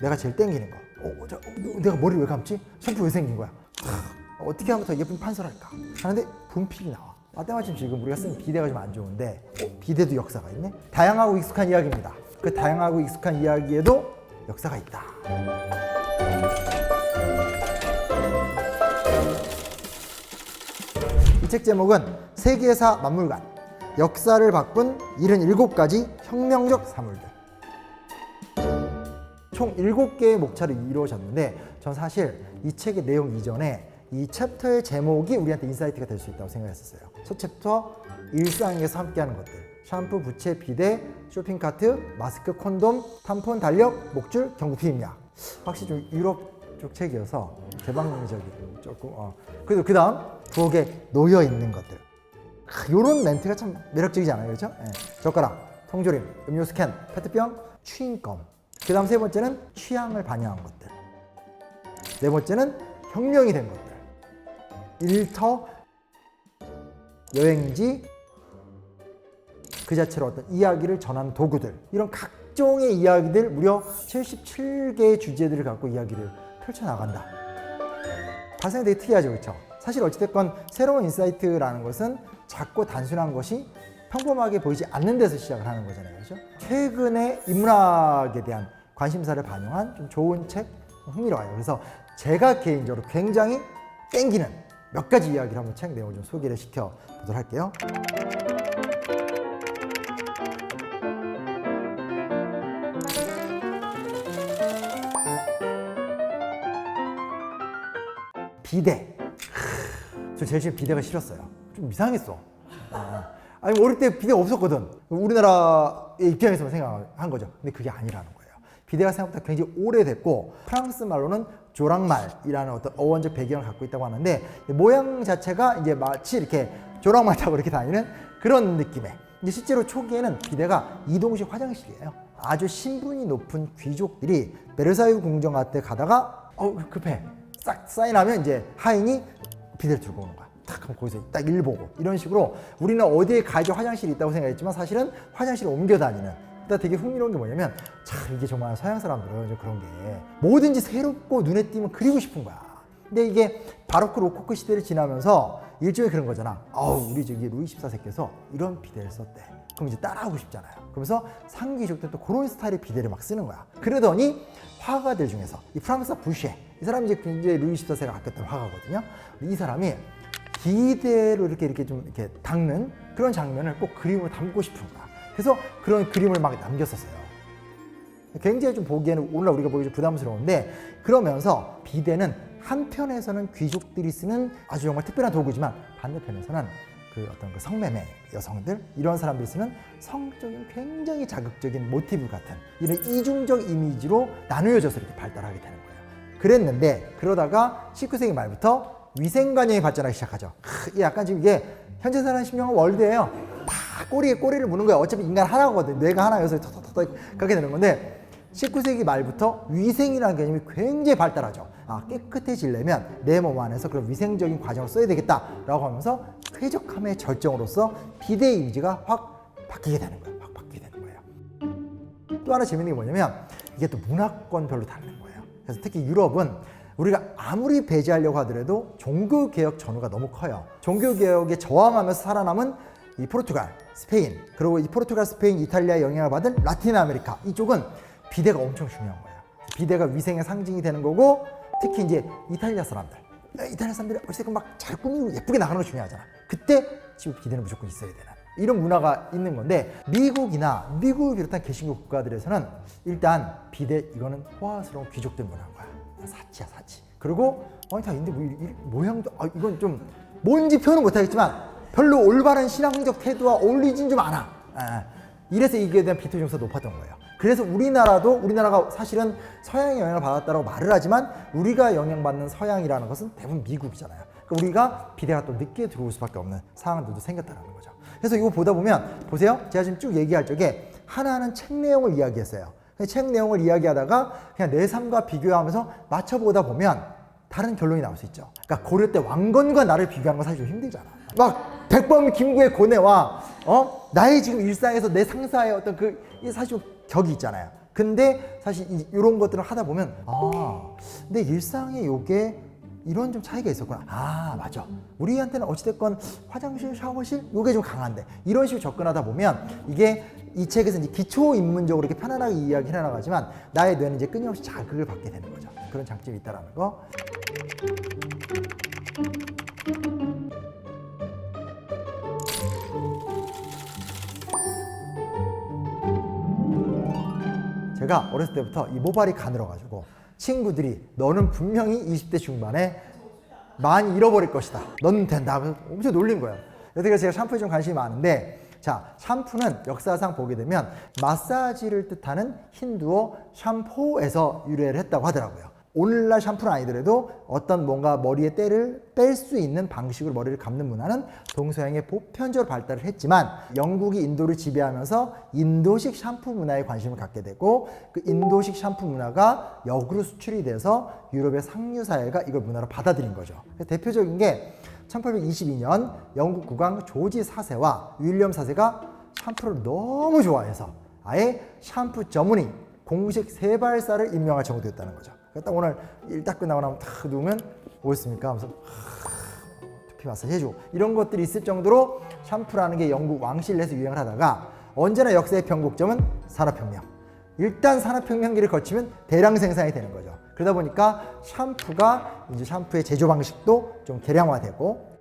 내가 제일 땡기는 거. 어, 저, 어, 내가 머리 왜 감지? 샴푸 왜 생긴 거야? 하, 어떻게 하면 더 예쁜 판솔할까? 하는데 분필이 나와. 마때마침 지금 우리가 쓰는 비대가 좀 안 좋은데 어, 비대도 역사가 있네. 다양하고 익숙한 이야기입니다. 그 다양하고 익숙한 이야기에도 역사가 있다. 이 책 제목은 세계사 만물관 역사를 바꾼 77가지 혁명적 사물들 총 7개의 목차로 이루어졌는데 전 사실 이 책의 내용 이전에 이 챕터의 제목이 우리한테 인사이트가 될 수 있다고 생각했었어요 첫 챕터 일상에서 함께하는 것들 샴푸, 부채, 비데, 쇼핑카트, 마스크, 콘돔, 탐폰, 달력, 목줄, 경구 피임약 확실히 좀 유럽 쪽 책이어서 개방적이고 조금 어. 그래도 그 다음 부엌에 놓여 있는 것들 이런 멘트가 참 매력적이지 않아요 그렇죠? 예. 젓가락, 통조림, 음료 스캔, 페트병, 추인검 그 다음 세 번째는 취향을 반영한 것들. 네 번째는 혁명이 된 것들. 일터, 여행지 그 자체로 어떤 이야기를 전하는 도구들. 이런 각종의 이야기들 무려 77개의 주제들을 갖고 이야기를 펼쳐나간다. 발상이 되게 특이하죠 그렇죠 사실 어찌됐건 새로운 인사이트라는 것은 작고 단순한 것이 평범하게 보이지 않는 데서 시작을 하는 거잖아요 그렇죠 최근에 인문학에 대한 관심사를 반영한 좀 좋은 책 흥미로워요 그래서 제가 개인적으로 굉장히 땡기는 몇 가지 이야기를 한번 책 내용을 좀 소개를 시켜 보도록 할게요 비대. 저 제일 처음 비대가 싫었어요. 좀 이상했어. 아, 아니 어릴 때 비대 없었거든. 우리나라의 입장에서만 생각한 거죠. 근데 그게 아니라는. 비대가 생각보다 굉장히 오래됐고 프랑스 말로는 조랑말이라는 어떤 어원적 배경을 갖고 있다고 하는데 모양 자체가 이제 마치 이렇게 조랑말 타고 이렇게 다니는 그런 느낌의. 근데 실제로 초기에는 비대가 이동식 화장실이에요. 아주 신분이 높은 귀족들이 베르사유 궁정 같은 데 가다가 어 급해 싹 사인하면 이제 하인이 비데를 들고 오는 거야. 딱 하면 거기서 딱 일 보고 이런 식으로 우리는 어디에 가야지 화장실이 있다고 생각했지만 사실은 화장실을 옮겨 다니는. 일단 되게 흥미로운 게 뭐냐면 참 이게 정말 서양 사람들은 좀 그런 게 뭐든지 새롭고 눈에 띄면 그리고 싶은 거야. 근데 이게 바로크 로코코 시대를 지나면서 일종의 그런 거잖아. 아우 우리 저기 루이 14세께서 이런 비데를 썼대. 그럼 이제 따라하고 싶잖아요. 그러면서 상귀족들 또 그런 스타일의 비데를 막 쓰는 거야. 그러더니 화가들 중에서 이 프랑스 부쉐 이 사람이 이제 굉장히 루이 14세가 아꼈던 화가거든요. 이 사람이 비데로 이렇게 이렇게 좀 이렇게 닦는 그런 장면을 꼭 그림으로 담고 싶은 거야. 그래서 그런 그림을 막 남겼었어요. 굉장히 좀 보기에는 오늘 우리가 보기 좀 부담스러운데 그러면서 비데는 한편에서는 귀족들이 쓰는 아주 정말 특별한 도구지만 반대편에서는 그 어떤 그 성매매 여성들 이런 사람들이 쓰는 성적인 굉장히 자극적인 모티브 같은 이런 이중적 이미지로 나누어져서 이렇게 발달하게 되는 거예요. 그랬는데 그러다가 19세기 말부터 위생관념이 발전하기 시작하죠. 크, 약간 지금 이게 현재 사는 심령은 월드예요. 다 꼬리에 꼬리를 무는 거야. 어차피 인간 하나거든. 뇌가 하나여서 터터터터 그렇게 되는 건데 19세기 말부터 위생이라는 개념이 굉장히 발달하죠. 아, 깨끗해지려면 내 몸 안에서 그런 위생적인 과정을 써야 되겠다라고 하면서 쾌적함의 절정으로서 비대 이미지가 확 바뀌게 되는 거예요. 확 바뀌게 되는 거예요. 또 하나 재밌는 게 뭐냐면 이게 또 문화권별로 다른 거예요. 그래서 특히 유럽은 우리가 아무리 배제하려고 하더라도 종교 개혁 전후가 너무 커요. 종교 개혁에 저항하면서 살아남은 이 포르투갈, 스페인, 그리고 이 포르투갈, 스페인, 이탈리아의 영향을 받은 라틴 아메리카 이쪽은 비대가 엄청 중요한 거예요. 비대가 위생의 상징이 되는 거고 특히 이제 이탈리아 사람들, 이탈리아 사람들이 어쨌든 막잘 꾸미고 예쁘게 나가는 거 중요하잖아. 그때 지금 비대는 무조건 있어야 되는 이런 문화가 있는 건데 미국이나 미국을 비롯한 개신교 국가들에서는 일단 비대 이거는 호화스러운 귀족들 문화인 거야. 사치야 사치. 그리고 아니 다 있는데 뭐 이- 이 모양도 아 이건 좀 뭔지 표현은 못하겠지만 별로 올바른 신앙적 태도와 어울리진 좀 않아. 아, 이래서 이게 대한 비토 정서가 높았던 거예요. 그래서 우리나라도 우리나라가 사실은 서양의 영향을 받았다고 말을 하지만 우리가 영향받는 서양이라는 것은 대부분 미국이잖아요. 그러니까 우리가 비대가 또 늦게 들어올 수밖에 없는 상황들도 생겼다는 거죠. 그래서 이거 보다 보면 보세요. 제가 지금 쭉 얘기할 적에 하나는 책 내용을 이야기했어요. 책 내용을 이야기하다가 그냥 내 삶과 비교하면서 맞춰보다 보면 다른 결론이 나올 수 있죠. 그러니까 고려 때 왕건과 나를 비교하는 건 사실 좀 힘들잖아. 막 백범 김구의 고뇌와 어 나의 지금 일상에서 내 상사의 어떤 그 사실 좀 격이 있잖아요. 근데 사실 이, 이런 것들을 하다 보면 아, 내 일상에 요게 이런 좀 차이가 있었구나. 아, 맞아. 우리한테는 어찌됐건 화장실, 샤워실, 요게 좀 강한데. 이런 식으로 접근하다 보면 이게 이 책에서 이제 기초 입문적으로 이렇게 편안하게 이야기해 나가지만 나의 뇌는 이제 끊임없이 자극을 받게 되는 거죠. 그런 장점이 있다라는 거. 제가 어렸을 때부터 이 모발이 가늘어가지고 친구들이 너는 분명히 20대 중반에 많이 잃어버릴 것이다. 너는 된다. 엄청 놀린 거예요. 그래서 제가 샴푸에 좀 관심이 많은데 자 샴푸는 역사상 보게 되면 마사지를 뜻하는 힌두어 샴포에서 유래를 했다고 하더라고요. 오늘날 샴푸는 아니더라도 어떤 뭔가 머리에 때를 뺄 수 있는 방식으로 머리를 감는 문화는 동서양의 보편적으로 발달을 했지만 영국이 인도를 지배하면서 인도식 샴푸 문화에 관심을 갖게 되고 그 인도식 샴푸 문화가 역으로 수출이 돼서 유럽의 상류 사회가 이걸 문화로 받아들인 거죠. 대표적인 게 1822년 영국 국왕 조지 4세와 윌리엄 4세가 샴푸를 너무 좋아해서 아예 샴푸 전문의 공식 세발사를 임명할 정도 됐다는 거죠. 딱 오늘 일 딱 끝나고 나면 탁 누우면 뭐였습니까? 하면서 두피 마사지 해주고 이런 것들이 있을 정도로 샴푸라는 게 영국 왕실내에서 유행을 하다가 언제나 역사의 변곡점은 산업혁명. 일단 산업혁명기를 거치면 대량 생산이 되는 거죠. 그러다 보니까 샴푸가 이제 샴푸의 제조 방식도 좀 개량화되고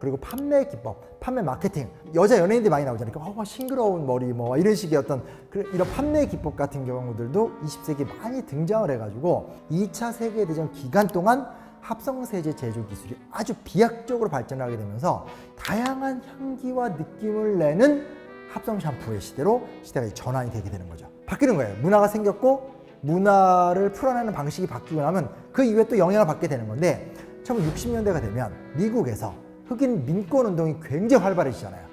그리고 판매 기법, 판매 마케팅. 여자 연예인들이 많이 나오잖아요. 그러니까 어, 싱그러운 머리 뭐 이런 식의 어떤 그- 이런 판매 기법 같은 경우들도 20세기에 많이 등장을 해가지고 2차 세계대전 기간 동안 합성세제 제조 기술이 아주 비약적으로 발전하게 되면서 다양한 향기와 느낌을 내는 합성 샴푸의 시대로 시대가 전환이 되게 되는 거죠. 바뀌는 거예요. 문화가 생겼고 문화를 풀어내는 방식이 바뀌고 나면 그 이후에 또 영향을 받게 되는 건데 1960년대가 되면 미국에서 흑인 민권 운동이 굉장히 활발해지잖아요.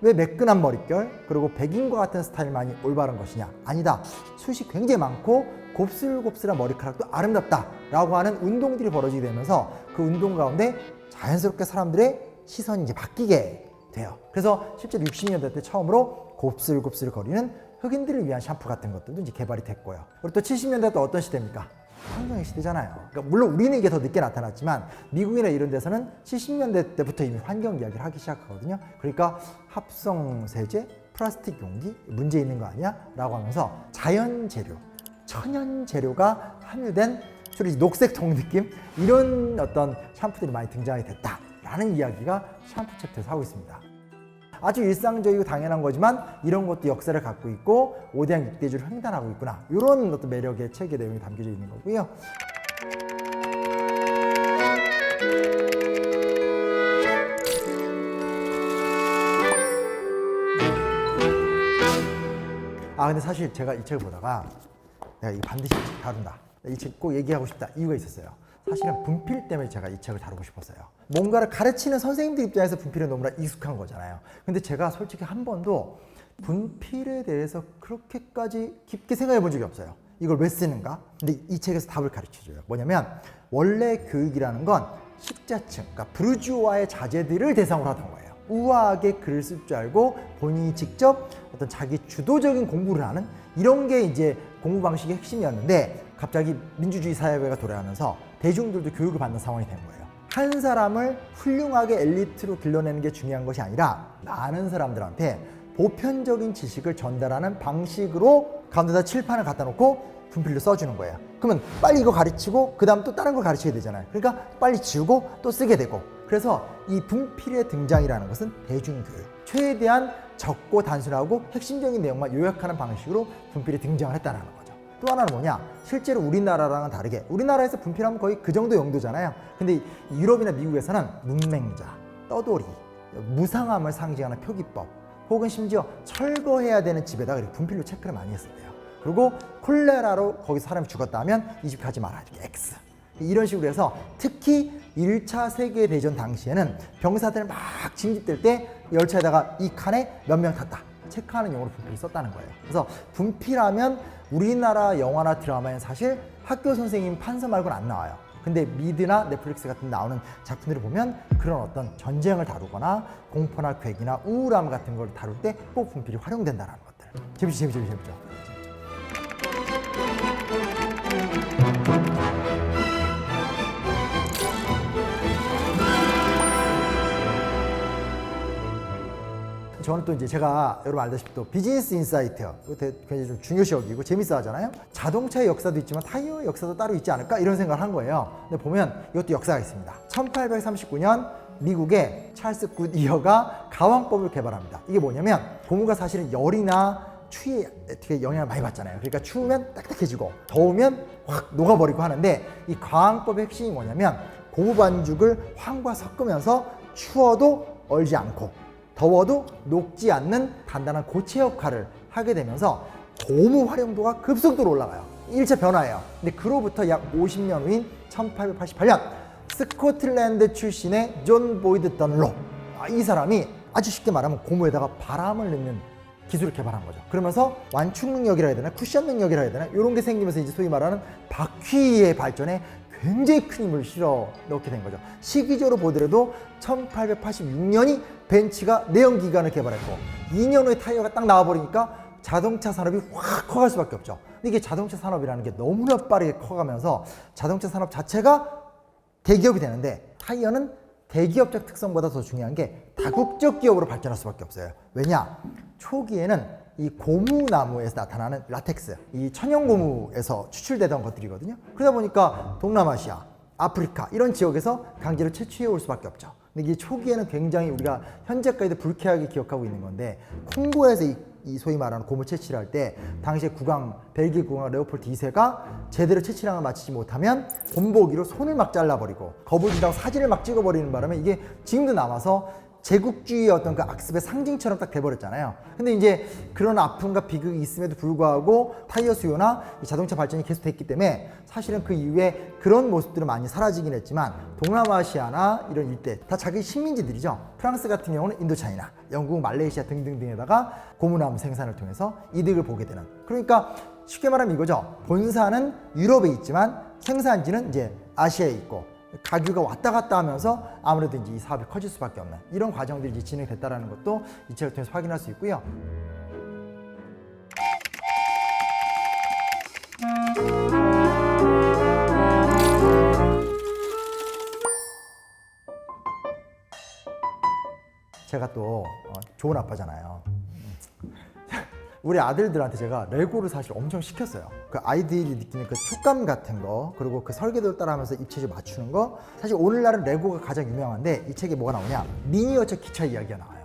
왜 매끈한 머릿결 그리고 백인과 같은 스타일만이 올바른 것이냐? 아니다. 숱이 굉장히 많고 곱슬곱슬한 머리카락도 아름답다라고 하는 운동들이 벌어지게 되면서 그 운동 가운데 자연스럽게 사람들의 시선이 이제 바뀌게 돼요. 그래서 실제 60년대 때 처음으로 곱슬곱슬 거리는 흑인들을 위한 샴푸 같은 것들도 이제 개발이 됐고요. 그리고 또 70년대 또 어떤 시대입니까? 환경의 시대잖아요. 그러니까 물론 우리는 이게 더 늦게 나타났지만 미국이나 이런 데서는 70년대 때부터 이미 환경 이야기를 하기 시작하거든요. 그러니까 합성 세제, 플라스틱 용기 문제 있는 거 아니야? 라고 하면서 자연 재료, 천연 재료가 함유된 주로 이제 녹색 통 느낌 이런 어떤 샴푸들이 많이 등장이 됐다라는 이야기가 샴푸 챕터에서 하고 있습니다. 아주 일상적이고 당연한 거지만 이런 것도 역사를 갖고 있고 오대양 육대주를 횡단하고 있구나 이런 어떤 매력의 책의 내용이 담겨져 있는 거고요. 아 근데 사실 제가 이 책을 보다가 내가 이 반드시 다룬다. 이 책 꼭 얘기하고 싶다 이유가 있었어요. 사실은 분필 때문에 제가 이 책을 다루고 싶었어요. 뭔가를 가르치는 선생님들 입장에서 분필은 너무나 익숙한 거잖아요. 근데 제가 솔직히 한 번도 분필에 대해서 그렇게까지 깊게 생각해 본 적이 없어요. 이걸 왜 쓰는가? 근데 이 책에서 답을 가르쳐 줘요. 뭐냐면 원래 교육이라는 건 식자층, 그러니까 부르주아의 자제들을 대상으로 하던 거예요. 우아하게 글을 쓸 줄 알고 본인이 직접 어떤 자기 주도적인 공부를 하는 이런 게 이제 공부 방식의 핵심이었는데 갑자기 민주주의 사회가 돌아가면서 대중들도 교육을 받는 상황이 된 거예요. 한 사람을 훌륭하게 엘리트로 길러내는 게 중요한 것이 아니라 많은 사람들한테 보편적인 지식을 전달하는 방식으로 가운데다 칠판을 갖다 놓고 분필로 써주는 거예요. 그러면 빨리 이거 가르치고 그 다음 또 다른 걸 가르쳐야 되잖아요. 그러니까 빨리 지우고 또 쓰게 되고 그래서 이 분필의 등장이라는 것은 대중교육 최대한 적고 단순하고 핵심적인 내용만 요약하는 방식으로 분필이 등장을 했다는 거죠. 또 하나는 뭐냐? 실제로 우리나라랑은 다르게 우리나라에서 분필하면 거의 그 정도 용도잖아요. 근데 유럽이나 미국에서는 문맹자, 떠돌이, 무상함을 상징하는 표기법 혹은 심지어 철거해야 되는 집에다 이렇게 분필로 체크를 많이 했었대요. 그리고 콜레라로 거기서 사람이 죽었다 하면 이 집 가지 마라 이렇게 X 이런 식으로 해서 특히 1차 세계대전 당시에는 병사들 막 징집될 때 열차에다가 이 칸에 몇 명 탔다 체크하는 용어로 분필을 썼다는 거예요. 그래서 분필하면 우리나라 영화나 드라마에는 사실 학교 선생님 판서 말고는 안 나와요. 근데 미드나 넷플릭스 같은 데 나오는 작품들을 보면 그런 어떤 전쟁을 다루거나 공포나 괴기나 우울함 같은 걸 다룰 때 꼭 분필이 활용된다는 것들. 재밌죠, 재밌죠, 재밌죠. 저는 또 이제 제가 여러분 알다시피 또 비즈니스 인사이트 이거 되게 굉장히 좀 중요시 여기고 재밌어 하잖아요. 자동차의 역사도 있지만 타이어의 역사도 따로 있지 않을까 이런 생각을 한 거예요. 근데 보면 이것도 역사가 있습니다. 1839년 미국의 찰스 굿이어가 가왕법을 개발합니다. 이게 뭐냐면 고무가 사실은 열이나 추위에 되게 영향을 많이 받잖아요. 그러니까 추우면 딱딱해지고 더우면 확 녹아버리고 하는데 이 가왕법의 핵심이 뭐냐면 고무 반죽을 황과 섞으면서 추워도 얼지 않고 더워도 녹지 않는 단단한 고체 역할을 하게 되면서 고무 활용도가 급속도로 올라가요. 일차 변화예요. 근데 그로부터 약 50년 후인 1888년 스코틀랜드 출신의 존 보이드 던로 아, 이 사람이 아주 쉽게 말하면 고무에다가 바람을 넣는 기술을 개발한 거죠. 그러면서 완충 능력이라 해야 되나 쿠션 능력이라 해야 되나 이런 게 생기면서 이제 소위 말하는 바퀴의 발전에 굉장히 큰 힘을 실어 넣게 된 거죠. 시기적으로 보더라도 1886년이 벤츠가 내연 기관을 개발했고 2년 후에 타이어가 딱 나와버리니까 자동차 산업이 확 커갈 수밖에 없죠. 이게 자동차 산업이라는 게 너무나 빠르게 커가면서 자동차 산업 자체가 대기업이 되는데 타이어는 대기업적 특성보다 더 중요한 게 다국적 기업으로 발전할 수밖에 없어요. 왜냐? 초기에는 이 고무나무에서 나타나는 라텍스, 이 천연고무에서 추출되던 것들이거든요. 그러다 보니까 동남아시아, 아프리카 이런 지역에서 강제로 채취해 올 수밖에 없죠. 근데 이게 초기에는 굉장히 우리가 현재까지도 불쾌하게 기억하고 있는 건데 콩고에서 이, 이 소위 말하는 고무 채취를 할 때 당시에 국왕 벨기에 국왕 레오폴드 2세가 제대로 채취량을 마치지 못하면 본보기로 손을 막 잘라버리고 거북이랑 사진을 막 찍어버리는 바람에 이게 지금도 남아서 제국주의의 어떤 그 악습의 상징처럼 딱 돼버렸잖아요. 근데 이제 그런 아픔과 비극이 있음에도 불구하고 타이어 수요나 이 자동차 발전이 계속됐기 때문에 사실은 그 이후에 그런 모습들은 많이 사라지긴 했지만 동남아시아나 이런 일대 다 자기 식민지들이죠. 프랑스 같은 경우는 인도차이나, 영국, 말레이시아 등등등에다가 고무나무 생산을 통해서 이득을 보게 되는. 그러니까 쉽게 말하면 이거죠. 본사는 유럽에 있지만 생산지는 이제 아시아에 있고 가격이 왔다 갔다 하면서 아무래도 이제 이 사업이 커질 수밖에 없는 이런 과정들이 이제 진행됐다라는 것도 이 책을 통해서 확인할 수 있고요. 제가 또 어, 좋은 아빠잖아요. 우리 아들들한테 제가 레고를 사실 엄청 시켰어요. 그 아이들이 느끼는 그 촉감 같은 거, 그리고 그 설계도를 따라하면서 입체적 맞추는 거. 사실 오늘날은 레고가 가장 유명한데 이 책에 뭐가 나오냐? 미니어처 기차 이야기가 나와요.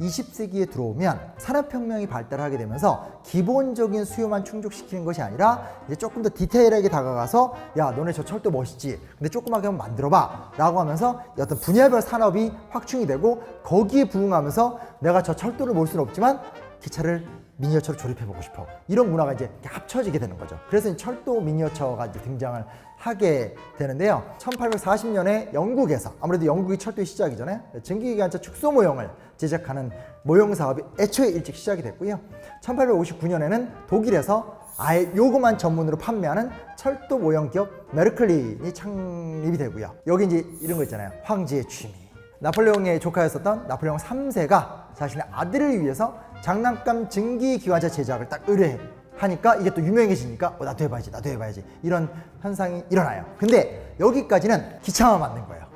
20세기에 들어오면 산업혁명이 발달하게 되면서 기본적인 수요만 충족시키는 것이 아니라 이제 조금 더 디테일하게 다가가서 야 너네 저 철도 멋있지 근데 조그맣게 한번 만들어봐 라고 하면서 어떤 분야별 산업이 확충이 되고 거기에 부응하면서 내가 저 철도를 몰 수는 없지만 기차를 미니어처로 조립해보고 싶어. 이런 문화가 이제 합쳐지게 되는 거죠. 그래서 이 철도 미니어처가 이제 등장을 하게 되는데요. 1840년에 영국에서 아무래도 영국이 철도의 시작이잖아요 증기기관차 축소 모형을 제작하는 모형 사업이 애초에 일찍 시작이 됐고요. 1859년에는 독일에서 아예 요거만 전문으로 판매하는 철도 모형 기업 메르클린이 창립이 되고요. 여기 이제 이런 거 있잖아요. 황제의 취미. 나폴레옹의 조카였었던 나폴레옹 3세가 자신의 아들을 위해서 장난감 증기 기관차 제작을 딱 의뢰하니까 이게 또 유명해지니까 어, 나도 해봐야지 나도 해봐야지. 이런 현상이 일어나요. 근데 여기까지는 기차만 만든 거예요.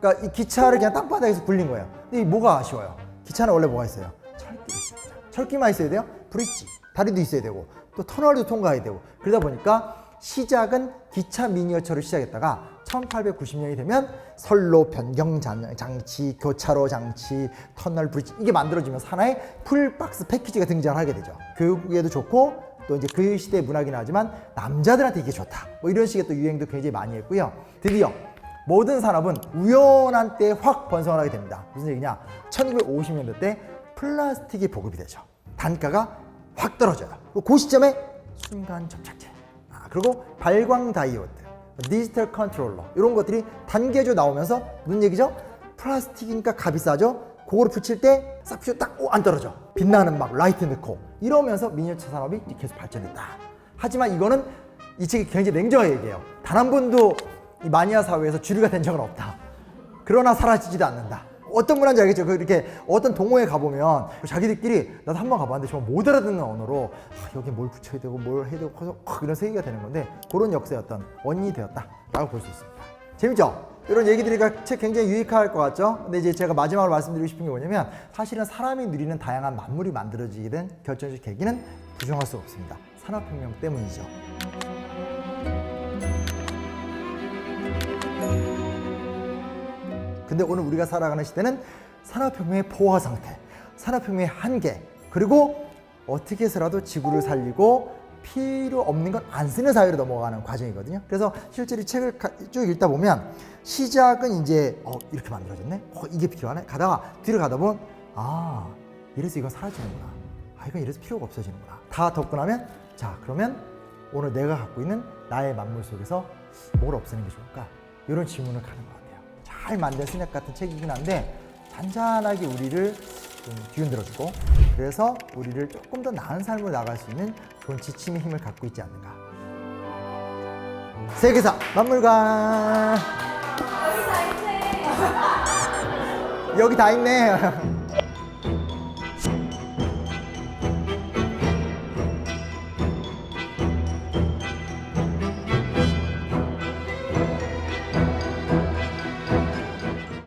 그러니까 이 기차를 그냥 땅바닥에서 굴린 거예요. 근데 이 뭐가 아쉬워요? 기차는 원래 뭐가 있어요? 있습니다. 철길만 있어야 돼요? 브릿지. 다리도 있어야 되고 또 터널도 통과해야 되고. 그러다 보니까 시작은 기차 미니어처를 시작했다가 1890년이 되면 선로 변경 장- 장치, 교차로 장치, 터널 브릿지 이게 만들어지면서 하나의 풀박스 패키지가 등장하게 되죠. 교육에도 좋고 또 이제 그 시대의 문화긴 하지만 남자들한테 이게 좋다. 뭐 이런 식의 또 유행도 굉장히 많이 했고요. 드디어 모든 산업은 우연한 때에 확 번성을 하게 됩니다. 무슨 얘기냐? 1950년대 때 플라스틱이 보급이 되죠. 단가가 확 떨어져요. 그 시점에 순간 접착제, 아, 그리고 발광 다이오드, 디지털 컨트롤러 이런 것들이 단계적으로 나오면서 무슨 얘기죠? 플라스틱이니까 값이 싸죠. 그거를 붙일 때싹 딱안 떨어져. 빛나는 막 라이트 넣고 이러면서 미니어처 산업이 계속 발전했다. 하지만 이거는 이 책이 굉장히 냉정하게 얘기해요. 단 한 번도 이 마니아 사회에서 주류가 된 적은 없다. 그러나 사라지지도 않는다. 어떤 분한지 알겠죠? 그 이렇게 어떤 동호회 가보면 자기들끼리 나도 한 번 가봤는데 정말 못 알아듣는 언어로 아, 여기 뭘 붙여야 되고 뭘 해야 되고 커서 확 이런 세계가 되는 건데 그런 역사의 어떤 원인이 되었다라고 볼 수 있습니다. 재밌죠? 이런 얘기들이 책 굉장히 유익할 것 같죠? 근데 이제 제가 마지막으로 말씀드리고 싶은 게 뭐냐면 사실은 사람이 누리는 다양한 만물이 만들어지게 된 결정적 계기는 부정할 수 없습니다. 산업혁명 때문이죠. 근데 오늘 우리가 살아가는 시대는 산업혁명의 포화 상태, 산업혁명의 한계, 그리고 어떻게 해서라도 지구를 살리고 필요 없는 건 안 쓰는 사회로 넘어가는 과정이거든요. 그래서 실제로 이 책을 가- 쭉 읽다 보면 시작은 이제 어, 이렇게 만들어졌네. 어, 이게 필요하네. 가다가 뒤로 가다 보면 아 이래서 이건 사라지는구나. 아 이건 이래서 필요가 없어지는구나. 다 덮고 나면 자 그러면 오늘 내가 갖고 있는 나의 만물 속에서 뭘 없애는 게 좋을까? 이런 질문을 가는 것 같아요. 잘 만든 스낵 같은 책이긴 한데 잔잔하게 우리를 좀 뒤흔들어주고 그래서 우리를 조금 더 나은 삶으로 나갈 수 있는 그런 지침의 힘을 갖고 있지 않는가. 세계사 만물관 여기 다 있네.